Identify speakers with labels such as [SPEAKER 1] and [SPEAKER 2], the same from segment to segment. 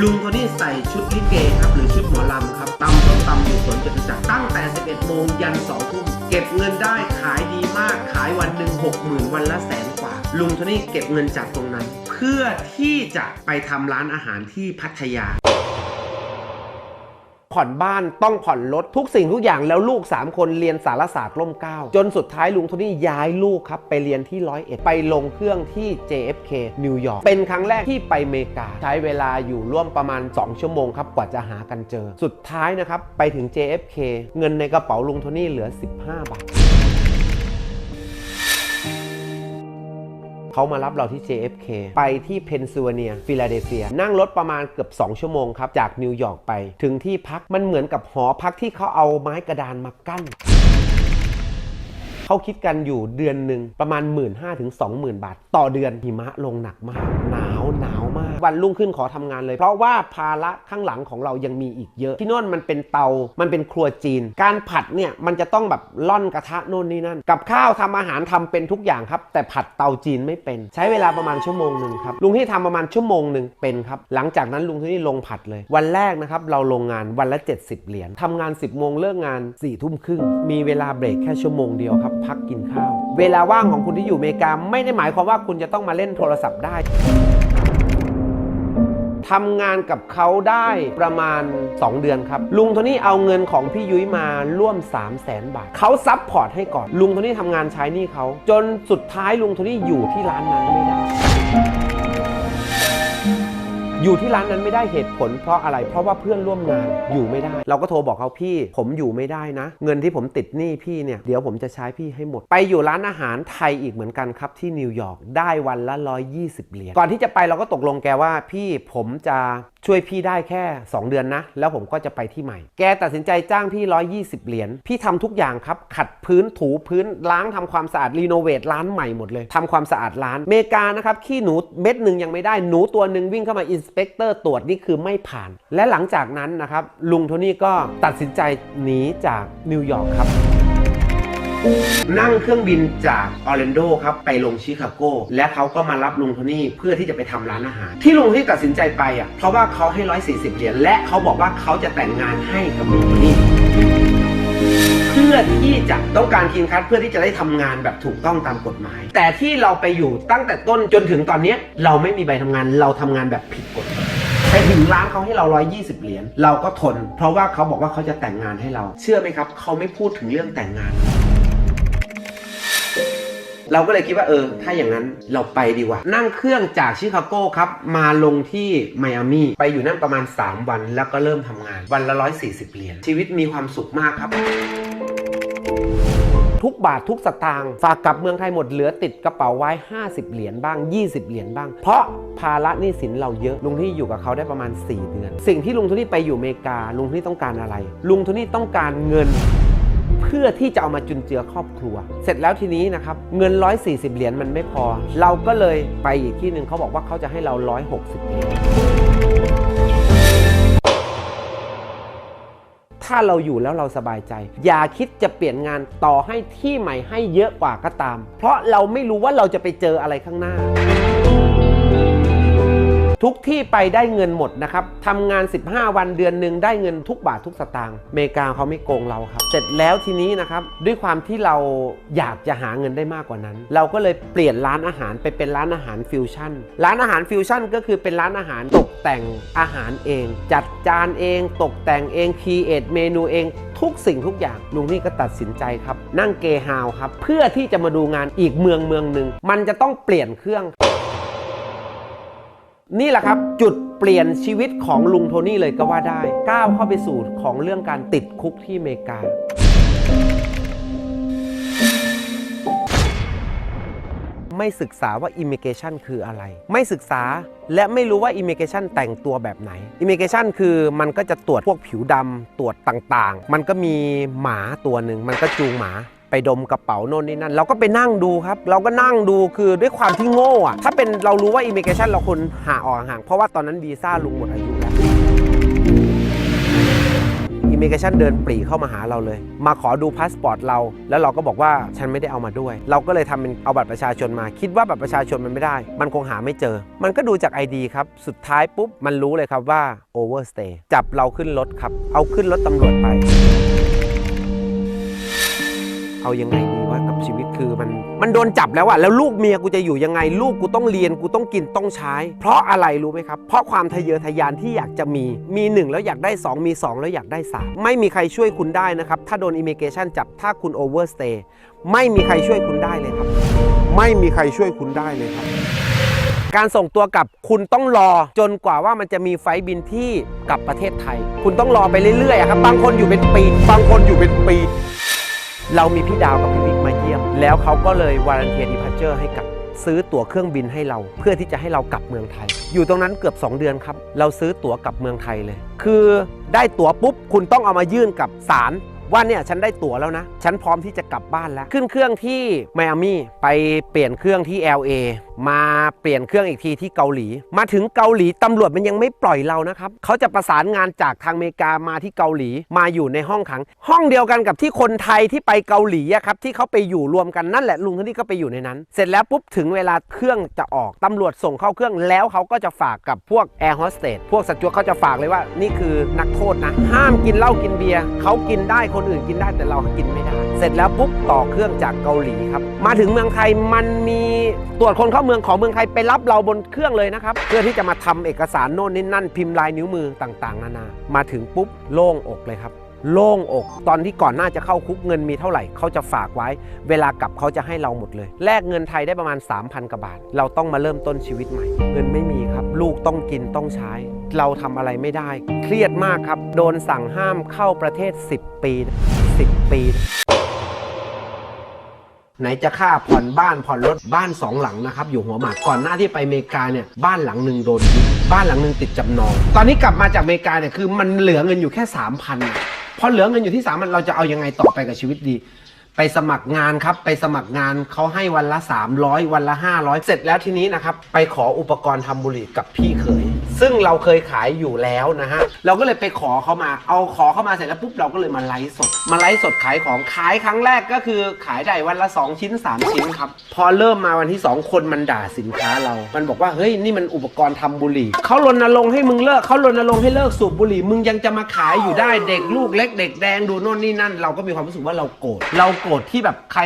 [SPEAKER 1] ลุงคนนี้ใส่ชุดลิเกครับหรือชุดหมอลำครับตำต้มตำอยู่สวนจตุจักรตั้งแต่ 11 โมงยัน 2 ทุ่ม เก็บเงินได้ขายดีมากขายวันหนึ่ง60,000 วันละแสนกว่า ลุงโทนี่เก็บเงินจากตรงนั้น เพื่อที่จะไปทำร้านอาหารที่พัทยา ผ่อนบ้านต้องผ่อนรถทุกสิ่งทุกอย่างแล้วลูก 3 คนเรียนสารศาสตร์ร่มเก้าจนสุดท้ายลุงโทนี่ย้ายลูกครับ ไปเรียนที่ร้อยเอ็ดไปลงเครื่องที่ JFK นิวยอร์กเป็นครั้งแรกที่ไปอเมริกา ใช้เวลาอยู่ร่วมประมาณ 2 ชั่วโมงครับ กว่าจะหากันเจอ สุดท้ายนะครับ ไปถึง JFK เงินในกระเป๋าลุงโทนี่เหลือ 15 บาท เขามารับเราที่ JFK ไปที่เพนซิลเวเนียฟิลาเดลเฟีย นั่งรถประมาณเกือบ 2 ชั่วโมงครับ จากนิวยอร์กไป ถึงที่พักมันเหมือนกับหอพักที่เขาเอาไม้กระดานมากั้นเขาคิดกันอยู่เดือนหนึ่งประมาณ 1 5ื่นถึง20,000 บาท ต่อเดือนหิมะลงหนักมาก หนาวหนาว วันรุ่งขึ้นขอทำงานเลย เพราะว่าภาระข้างหลังของเรายังมีอีกเยอะ ที่โน่นมันเป็นเตา มันเป็นครัวจีน การผัดเนี่ยมันจะต้องแบบล่อนกระทะโน่นนี่นั่น กับข้าวทำอาหารทำเป็นทุกอย่างครับ แต่ผัดเตาจีนไม่เป็น ใช้เวลาประมาณชั่วโมงหนึ่งครับ ลุงที่ทำประมาณชั่วโมงหนึ่งเป็นครับ หลังจากนั้นลุงที่นี่ลงผัดเลย วันแรกนะครับเราลงงานวันละ 70 เหรียญทำงาน 10โมงเลิกงาน4ี่ทุ่มครึ่งมีเวลาเบรกแค่ชั่วโมงเดียวครับ พักกินข้าว เวลาว่างของคุณที่อยู่อเมริกาไม่ได้หมายความว่าคุณจะต้องมาเล่นโทรศัพท์ได้ ทำงานกับเขาได้ประมาณ 2 เดือนครับ ลุงโทนี่เอาเงินของพี่ยุ้ยมาร่วม 3 0 0แสนบาทเขาซับพอร์ตให้ก่อน ลุงโทนี่ทำงานใช้หนี่เขา จนสุดท้ายลุงโทนี่อยู่ที่ร้านนั้นไม่ได้ อยู่ที่ร้านนั้นไม่ได้เหตุผลเพราะอะไร เพราะว่าเพื่อนร่วมงานอยู่ไม่ได้ เราก็โทรบอกเขาพี่ ผมอยู่ไม่ได้นะ เงินที่ผมติดหนี้พี่เนี่ยเดี๋ยวผมจะใช้พี่ให้หมด ไปอยู่ร้านอาหารไทยอีกเหมือนกันครับที่นิวยอร์กได้วันละ 120 เหรียญก่อนที่จะไปเราก็ตกลงแกว่าพี่ผมจะ ช่วยพี่ได้แค่ 2 เดือนนะ แล้วผมก็จะไปที่ใหม่ แกตัดสินใจจ้างพี่ 120 เหรียญ พี่ทำทุกอย่างครับ ขัดพื้นถูพื้นล้างทำความสะอาดรีโนเวทร้านใหม่หมดเลยทำความสะอาดร้านเมกานะครับ ขี้หนูเม็ดหนึ่งยังไม่ได้ หนูตัวหนึ่งวิ่งเข้ามาอินสเปกเตอร์ตรวจนี่คือไม่ผ่าน และหลังจากนั้นนะครับลุงโทนี่ก็ตัดสินใจหนีจากนิวยอร์กครับ นั่งเครื่องบินจากออร์แลนโดครับไปลงชิคาโกและเขาก็มารับลุงโทนี่เพื่อที่จะไปทำร้านอาหาร ที่ลุงโทนี่ตัดสินใจไปอะเพราะว่าเขาให้ 140 เหรียญและเขาบอกว่าเขาจะแต่งงานให้กับลุงโทนี่เพื่อที่จะต้องการทีนคัดเพื่อที่จะได้ทำงานแบบถูกต้องตามกฎหมาย แต่ที่เราไปอยู่ตั้งแต่ต้นจนถึงตอนนี้เราไม่มีใบทำงานเราทำงานแบบผิดกฎหมายไปถึงร้านเขาให้เรา 120 เหรียญเราก็ทน เพราะว่าเขาบอกว่าเขาจะแต่งงานให้เรา เชื่อไหมครับ เขาไม่พูดถึงเรื่องแต่งงาน เราก็เลยคิดว่าเออ ถ้าอย่างนั้นเราไปดีกว่า นั่งเครื่องจากชิคาโก้ครับ มาลงที่ไมอามีไปอยู่นั่นประมาณ 3 วันแล้วก็เริ่มทำงาน วันละ 140 เหรียญชีวิตมีความสุขมากครับทุกบาททุกสตางค์ฝากกลับเมืองไทยหมดเหลือติดกระเป๋าไว้ 50 เหรียญบ้าง 20 เหรียญบ้าง เพราะภาระหนี้สินเราเยอะลุงที่อยู่กับเขาได้ประมาณ 4 เดือน สิ่งที่ลุงโทนี่ไปอยู่อเมริกาลุงโทนี่ต้องการอะไร ลุงโทนี่ต้องการเงิน เพื่อที่จะเอามาจุนเจือครอบครัว เสร็จแล้วทีนี้นะครับเงิน 140 เหรียญมันไม่พอ เราก็เลยไปอีกที่หนึ่งเขาบอกว่าเขาจะให้เรา 160 เหรียญถ้าเราอยู่แล้วเราสบายใจ อย่าคิดจะเปลี่ยนงานต่อให้ที่ใหม่ให้เยอะกว่าก็ตาม เพราะเราไม่รู้ว่าเราจะไปเจออะไรข้างหน้า ทุกที่ไปได้เงินหมดนะครับทำงาน 15 วันเดือนหนึ่งได้เงินทุกบาททุกสตางค์อเมริกาเขาไม่โกงเราครับ เสร็จแล้วทีนี้นะครับด้วยความที่เราอยากจะหาเงินได้มากกว่านั้น เราก็เลยเปลี่ยนร้านอาหารไปเป็นร้านอาหารฟิวชั่น ร้านอาหารฟิวชั่นก็คือเป็นร้านอาหารตกแต่งอาหารเอง จัดจานเอง ตกแต่งเองคีเอทเมนูเองทุกสิ่งทุกอย่างลุงนี่ก็ตัดสินใจครับ นั่งเกฮาวครับ เพื่อที่จะมาดูงานอีกเมืองเมืองหนึ่งมันจะต้องเปลี่ยนเครื่อง นี่แหละครับจุดเปลี่ยนชีวิตของลุงโทนี่เลยก็ว่าได้ ก้าวเข้าไปสู่ของเรื่องการติดคุกที่อเมริกา ไม่ศึกษาว่า immigration คืออะไร ไม่ศึกษาและไม่รู้ว่า immigration แต่งตัวแบบไหน immigration คือมันก็จะตรวจพวกผิวดำตรวจต่างๆ มันก็มีหมาตัวหนึ่งมันก็จูงหมา ไปดมกระเป๋าโน่นนี่นั่นเราก็ไปนั่งดูครับ เราก็นั่งดูคือด้วยความที่โง่อะถ้าเป็นเรารู้ว่า immigration เราควรหาออกห่างเพราะว่าตอนนั้นวีซ่าลุงหมดอายุแล้วอิมมิเกชันเดินปรีเข้ามาหาเราเลย มาขอดูพาสปอร์ตเรา แล้วเราก็บอกว่าฉันไม่ได้เอามาด้วย เราก็เลยทำเป็นเอาบัตรประชาชนมา คิดว่าบัตรประชาชนมันไม่ได้ มันคงหาไม่เจอ มันก็ดูจาก ID ครับ สุดท้ายปุ๊บมันรู้เลยครับว่า overstay จับเราขึ้นรถครับ เอาขึ้นรถตำรวจไป เอายังไงดีวะกับชีวิตคือมันมันโดนจับแล้วอะแล้วลูกเมียกูจะอยู่ยังไง ลูกกูต้องเรียนกูต้องกินต้องใช้ เพราะอะไรรู้ไหมครับ เพราะความทะเยอทะยานที่อยากจะมีมีหนึ่งแล้วอยากได้สองมีสองแล้วอยากได้สามไม่มีใครช่วยคุณได้นะครับ ถ้าโดนอิมิเกชันจับถ้าคุณโอเวอร์สเตย์ไม่มีใครช่วยคุณได้เลยครับ ไม่มีใครช่วยคุณได้เลยครับ การส่งตัวกลับคุณต้องรอจนกว่าว่ามันจะมีไฟล์บินที่กลับประเทศไทย คุณต้องรอไปเรื่อยๆอะครับบางคนอยู่เป็นปี บางคนอยู่เป็นปี เรามีพี่ดาวกับพี่บิ๊กมาเยี่ยม แล้วเขาก็เลยวารันเทียดีพัชเจอร์ให้กับซื้อตั๋วเครื่องบินให้เรา เพื่อที่จะให้เรากลับเมืองไทย อยู่ตรงนั้นเกือบ 2 เดือนครับ เราซื้อตั๋วกลับเมืองไทยเลย คือได้ตั๋วปุ๊บ คุณต้องเอามายื่นกับศาลว่าเนี่ยฉันได้ตั๋วแล้วนะ ฉันพร้อมที่จะกลับบ้านแล้ว ขึ้นเครื่องที่ไมอามี่ไปเปลี่ยนเครื่องที่ LA มาเปลี่ยนเครื่องอีกทีที่เกาหลี มาถึงเกาหลีตำรวจมันยังไม่ปล่อยเรานะครับเขาจะประสานงานจากทางอเมริกามาที่เกาหลีมาอยู่ในห้องขัง ห้องเดียวกันกับที่คนไทยที่ไปเกาหลีครับที่เขาไปอยู่รวมกันนั่นแหละลุงท่านี่ก็ไปอยู่ในนั้น เสร็จแล้วปุ๊บถึงเวลาเครื่องจะออกตำรวจส่งเข้าเครื่องแล้วเขาก็จะฝากกับพวกแอร์โฮสเตสพวกสจวตเขาจะฝากเลยว่า นี่คือนักโทษนะ ห้ามกินเหล้ากินเบียร์เขากินได้คนอื่นกินได้แต่เรากินไม่ได้ สร็จแล้วปุ๊บต่อเครื่องจากเกาหลีครับ มาถึงเมืองไทยมันมีตรวจคนเข้าเมืองของเมืองไทยไปรับเราบนเครื่องเลยนะครับ เพื่อที่จะมาทำเอกสารโน่นนี่นั่นพิมพ์ลายนิ้วมือต่างๆ นานา มาถึงปุ๊บโล่งอกเลยครับ โล่งอก ตอนที่ก่อนหน้าจะเข้าคุกเงินมีเท่าไหร่เขาจะฝากไว้ เวลากลับเขาจะให้เราหมดเลยแลกเงินไทยได้ประมาณ 3,000กว่าบาท เราต้องมาเริ่มต้นชีวิตใหม่ เงินไม่มีครับ ลูกต้องกินต้องใช้ เราทำอะไรไม่ได้ เครียดมากครับ โดนสั่งห้ามเข้าประเทศ 10 ปี10 ปี ไหนจะค่าผ่อนบ้านผ่อนรถบ้านสองหลังนะครับอยู่หัวหมากก่อนหน้าที่ไปอเมริกาเนี่ยบ้านหลังหนึ่งโดนยึดบ้านหลังหนึ่งติดจำนอง ตอนนี้กลับมาจากอเมริกาเนี่ยคือมันเหลือเงินอยู่แค่สามพันพอเหลือเงินอยู่ที่สามพันเราจะเอายังไงต่อไปกับชีวิตดี ไปสมัครงานครับไปสมัครงานเขาให้วันละ 300 วันละ 500 เสร็จแล้วทีนี้นะครับไปขออุปกรณ์ทำบุหรี่กับพี่เขย ซึ่งเราเคยขายอยู่แล้วนะฮะ เราก็เลยไปขอเขามา เอาขอเข้ามาเสร็จแล้วปุ๊บเราก็เลยมาไลฟ์สด มาไลฟ์สดขายของขายครั้งแรกก็คือขายได้วันละ 2 ชิ้น 3 ชิ้นครับ พอเริ่มมาวันที่ 2 คนมันด่าสินค้าเรา มันบอกว่าเฮ้ยนี่มันอุปกรณ์ทำบุหรี่ เขารณรงค์ให้มึงเลิกเขารณรงค์ให้เลิกสูบบุหรี่ มึงยังจะมาขายอยู่ได้เด็กลูกเล็ก เด็กแดงดูโน่นนี่นั่น เราก็มีความรู้สึกว่าเราโกรธ เราโกรธที่แบบใคร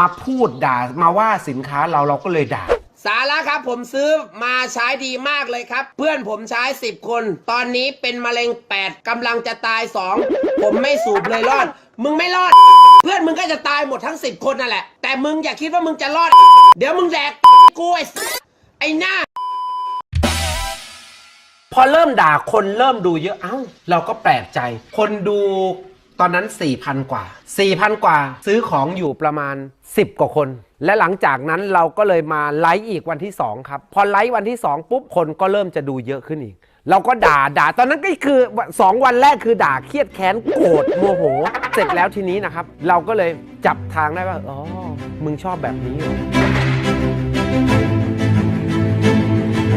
[SPEAKER 1] มาพูดด่ามาว่าสินค้าเราเราก็เลยด่า
[SPEAKER 2] สาระครับผมซื้อมาใช้ดีมากเลยครับ เพื่อนผมใช้ 10 คน ตอนนี้เป็นมะเร็ง 8กำลังจะตาย 2 ผมไม่สูบเลยรอด มึงไม่รอด เพื่อนมึงก็จะตายหมดทั้ง 10 คนนั่นแหละ แต่มึงอย่าคิดว่ามึงจะรอด เดี๋ยวมึงแดกกูไอ้ไอ้หน้า
[SPEAKER 1] พอเริ่มด่าคนเริ่มดูเยอะเอ้า เราก็แปลกใจ คนดูตอนนั้น 4,000 กว่า 4,000 กว่า ซื้อของอยู่ประมาณ 10 กว่าคน และหลังจากนั้นเราก็เลยมาไลฟ์อีกวันที่ 2 ครับ พอไลฟ์วันที่ 2 ปุ๊บ คนก็เริ่มจะดูเยอะขึ้นอีก เราก็ด่าด่าตอนนั้นก็คือ 2 วันแรกคือด่าเครียดแค้นโกรธโมโห เสร็จแล้วทีนี้นะครับ เราก็เลยจับทางได้ว่า อ๋อ มึงชอบแบบนี้เหรอ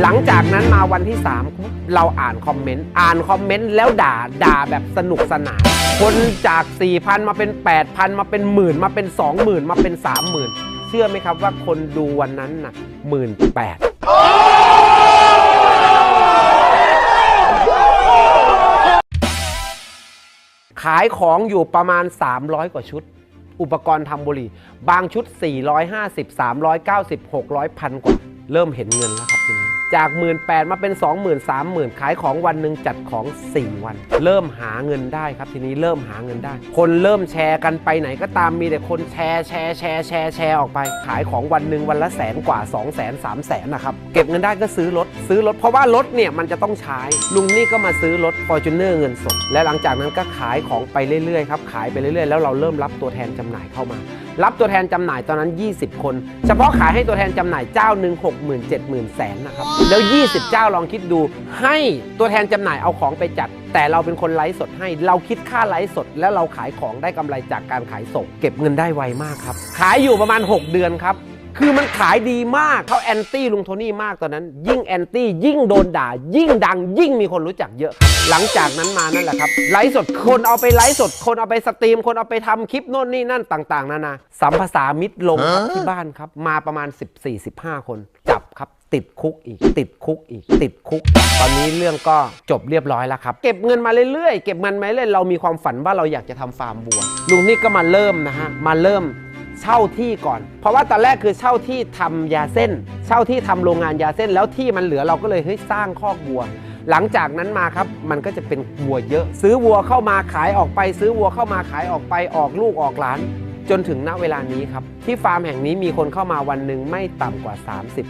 [SPEAKER 1] หลังจากนั้นมาวันที่ 3 เราอ่านคอมเมนต์อ่านคอมเมนต์แล้วด่าด่าแบบสนุกสนานคนจาก 4,000 มาเป็น 8,000 มาเป็นหมื่นมาเป็น 20,000 มาเป็น 30,000เชื่อไหมครับว่าคนดูวันนั้นน่ะหมื่นแปดขายของอยู่ประมาณ 300 กว่าชุด อุปกรณ์ทำบุหรี่ บางชุด 450 390 600พันกว่า เริ่มเห็นเงินแล้วครับทีนี้ จาก 1 8ื่นมาเป็น 20,000 30,000 ขายของวันหนึ่งจัดของ 4 วัน เริ่มหาเงินได้ครับทีนี้เริ่มหาเงินได้ คนเริ่มแชร์กันไปไหนก็ตามมีแต่คนแชร์แชร์แชร์แชร์แชร์ออกไป ขายของวันหนึ่งวันละแสนกว่า 2 0 0 0 0 0 3 0 0 0 0นะครับเก็บเงินได้ก็ซื้อรถซื้อรถเพราะว่ารถเนี่ยมันจะต้องใช้ลุงนี่ก็มาซื้อรถ f o r t u n e r เงินสดและหลังจากนั้นก็ขายของไปเรื่อยๆครับขายไปเรื่อยๆแล้วเราเริ่มรับตัวแทนจำหน่ายเข้ามา รับตัวแทนจำหน่ายตอนนั้น 20 คน เฉพาะขายให้ตัวแทนจำหน่ายเจ้าหนึ่ง6 0 0 0 0 7 0 0 0 0แสนนะครับ แล้ว 20 เจ้าลองคิดดู ให้ตัวแทนจำหน่ายเอาของไปจัด แต่เราเป็นคนไลฟ์สดให้ เราคิดค่าไลฟ์สด แล้วเราขายของได้กำไรจากการขายส่ง เก็บเงินได้ไวมากครับ ขายอยู่ประมาณ 6 เดือนครับ คือมันขายดีมากเขาแอนตี้ลุงโทนี่มากตอนนั้น ยิ่งแอนตี้ยิ่งโดนด่า ยิ่งดัง ยิ่งมีคนรู้จักเยอะครับหลังจากนั้นมานั่นแหละครับไลฟ์สดคนเอาไปไลฟ์สดคนเอาไปสตรีม คนเอาไปทำคลิปโน่นนี่นั่นต่างๆนานาสัมภาษามิตรลงครับที่บ้านครับ มาประมาณ 14-15 คน จับครับ ติดคุกอีก ติดคุกอีก ติดคุก ตอนนี้เรื่องก็จบเรียบร้อยแล้วครับ เก็บเงินมาเรื่อยๆ เก็บเงินมาเรื่อยๆเรามีความฝันว่าเราอยากจะทำฟาร์มบัว ลุงนี่ก็มาเริ่มนะฮะ มาเริ่ม เช่าที่ก่อน เพราะว่าตอนแรกคือเช่าที่ทำยาเส้น เช่าที่ทำโรงงานยาเส้นแล้วที่มันเหลือเราก็เลยเฮ้ยสร้างคอกวัว หลังจากนั้นมาครับมันก็จะเป็นวัวเยอะ ซื้อวัวเข้ามาขายออกไป ซื้อวัวเข้ามาขายออกไปออกลูกออกหลาน จนถึงณเวลานี้ครับ ที่ฟาร์มแห่งนี้มีคนเข้ามาวันหนึ่งไม่ต่ำกว่า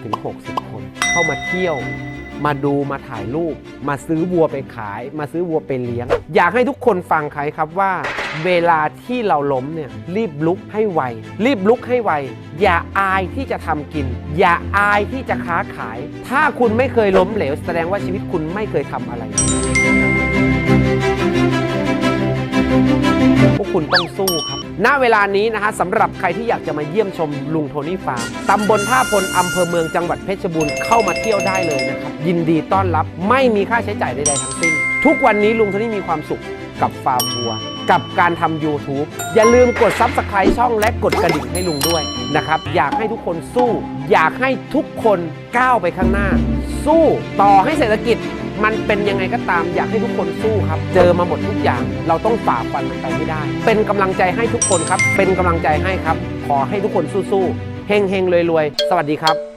[SPEAKER 1] 30-60 คน เข้ามาเที่ยวมาดูมาถ่ายรูป มาซื้อวัวไปขาย มาซื้อวัวไปเลี้ยง อยากให้ทุกคนฟังใครครับว่า เวลาที่เราล้มเนี่ยรีบลุกให้ไว รีบลุกให้ไว อย่าอายที่จะทำกิน อย่าอายที่จะค้าขาย ถ้าคุณไม่เคยล้มเหลว แสดงว่าชีวิตคุณไม่เคยทำอะไร พวกคุณต้องสู้ครับ ณ เวลานี้นะฮะสำหรับใครที่อยากจะมาเยี่ยมชมลุงโทนี่ฟาร์มตำบลท่าพลอำเภอเมืองจังหวัดเพชรบูรณ์เข้ามาเที่ยวได้เลยนะครับ ยินดีต้อนรับ ไม่มีค่าใช้จ่ายใดๆทั้งสิ้น ทุกวันนี้ลุงโทนี่มีความสุขกับฟาร์มวัว กับการทำ YouTube อย่าลืมกด Subscribe ช่องและกดกระดิ่งให้ลุงด้วยนะครับ อยากให้ทุกคนสู้ อยากให้ทุกคนก้าวไปข้างหน้า สู้ต่อให้เศรษฐกิจมันเป็นยังไงก็ตาม อยากให้ทุกคนสู้ครับ เจอมาหมดทุกอย่าง เราต้องฝ่าฟันมันไปให้ได้ เป็นกำลังใจให้ทุกคนครับ เป็นกำลังใจให้ครับ ขอให้ทุกคนสู้ๆเฮงเฮงๆรวยๆ สวัสดีครับ